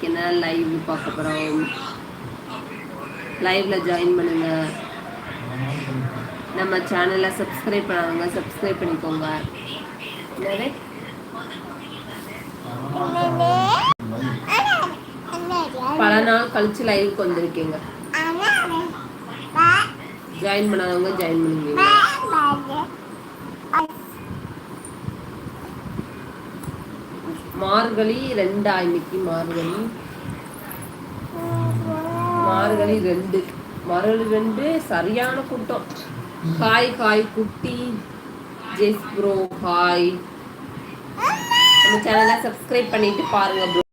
இன்னைக்கு என்ன லைவ் பார்க்க போகிறோம் லைவ்ல ஜாயின் பண்ணுங்க. நம்ம சேனலை சப்ஸ்கிரைப் பண்ணாதவங்க சப்ஸ்கிரைப் பண்ணிக்கோங்க. பல நாள் கழிச்சு லைவுக்கு வந்திருக்கீங்க. ஜாயின் பண்ணாதவங்க ஜாயின் பண்ணுவீங்க. மார்கழி ரெண்டா இன்னைக்கு மார்கழி. மார்கழி ரெண்டு. மார்கழி ரெண்டு சரியான கூட்டம். ஹாய் ஹாய் குட்டி. ஜெஸ் ப்ரோ ஹாய் நம்ம சேனலை சப்ஸ்கிரைப் பண்ணிட்டு பாருங்க ப்ரோ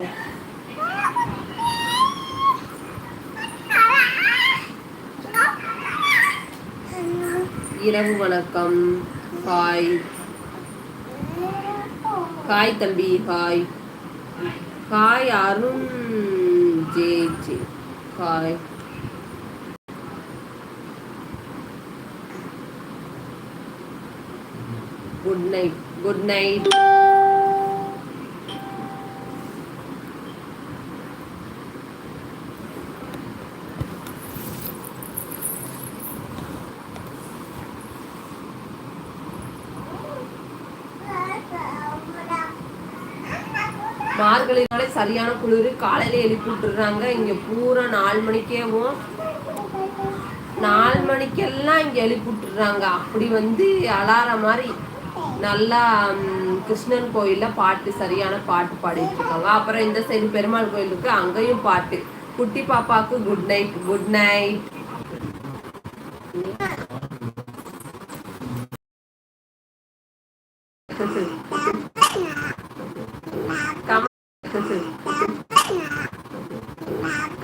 இரவு வணக்கம். ஹாய் ஹாய் தம்பி hi hi Arun J J hi good night. Good night. மார்கழினாலே சரியான குளிர். காலையில எழுப்பி விட்டுறாங்க இங்க பூரா நாலு மணிக்கேவும் நாலு மணிக்கெல்லாம் இங்க எழுப்பி விட்டுறாங்க அப்படி வந்து அலார மாதிரி நல்லா கிருஷ்ணன் கோயில்ல பாட்டு சரியான பாட்டு பாடிட்டு இருக்காங்க அப்புறம் இந்த சைடு பெருமாள் கோயிலுக்கு அங்கேயும் பாட்டு. குட்டி பாப்பாக்கு good night good night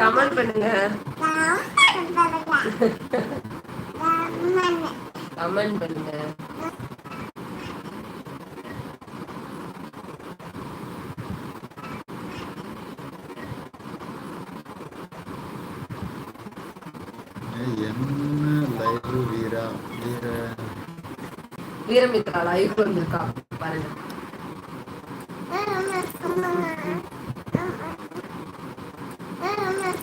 comment பண்ணுங்க. கமெண்ட் பண்ணுங்க. வீரா வீர வீரமித்ரா லைவ் வந்திருக்கா பாருங்க.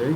Okay,